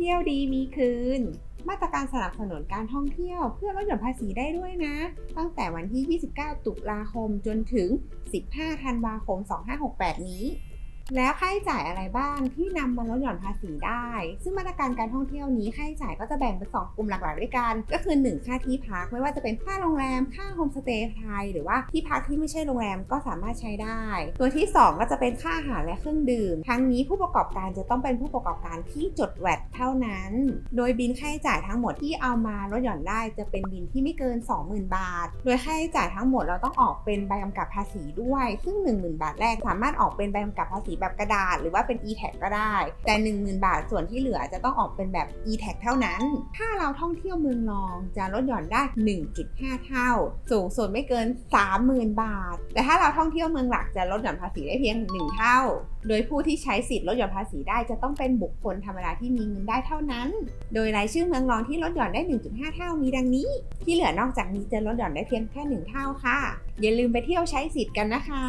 ที่ยวดีมีคืน มาตรการสนับสนุนการท่องเที่ยวเพื่อลดหย่อนภาษีได้ด้วยนะ ตั้งแต่วันที่ 29 ตุลาคมจนถึง 15 ธันวาคม 2568 นี้ แล้วค่าใช้จ่ายอะไรบ้างที่นำมาลดหย่อนภาษีได้ ซึ่งมาตรการการท่องเที่ยวนี้ค่าใช้จ่ายก็จะแบ่งเป็นสองกลุ่มหลักๆด้วยกัน ก็คือ 1 ค่าที่พักไม่ว่าจะเป็นค่าโรงแรม ค่าโฮมสเตย์ไทย หรือว่าที่พักที่ไม่ใช่โรงแรมก็สามารถใช้ได้ ตัวที่ 2 ก็จะเป็นค่าอาหารและเครื่องดื่ม ทั้งนี้ผู้ประกอบการจะต้องเป็นผู้ประกอบการที่จดแวดเท่านั้น โดยบินค่าใช้จ่ายทั้งหมดที่เอามาลดหย่อนได้จะเป็นบินที่ไม่เกิน 20,000 บาท โดยค่าใช้จ่ายทั้งหมดเราต้องออกเป็นใบกำกับภาษีด้วย ซึ่ง 10,000 บาทแรกสามารถออกเป็นใบกำกับภาษีแบบกระดาษหรือว่าเป็น e-tag ก็ได้ แต่ 10,000 บาทส่วนที่เหลือจะต้องออกเป็นแบบ e-tag เท่านั้น ถ้าเราท่องเที่ยวเมืองรองจะลดหย่อนได้ 1.5 เท่า สูงสุดไม่เกิน 30,000 บาท แต่ถ้าเราท่องเที่ยวเมืองหลักจะลดหย่อนภาษีได้เพียง 1 เท่า โดยผู้ที่ใช้สิทธิ์ลดหย่อนภาษีได้จะต้องเป็นบุคคลธรรมดาที่มีเงินได้เท่านั้น โดยรายชื่อเมืองรองที่ลดหย่อนได้ 1.5 เท่ามีดังนี้ ที่เหลือนอกจากนี้จะลดหย่อนได้เพียงแค่ 1 เท่าค่ะ อย่าลืมไปเที่ยวใช้สิทธิ์กันนะคะ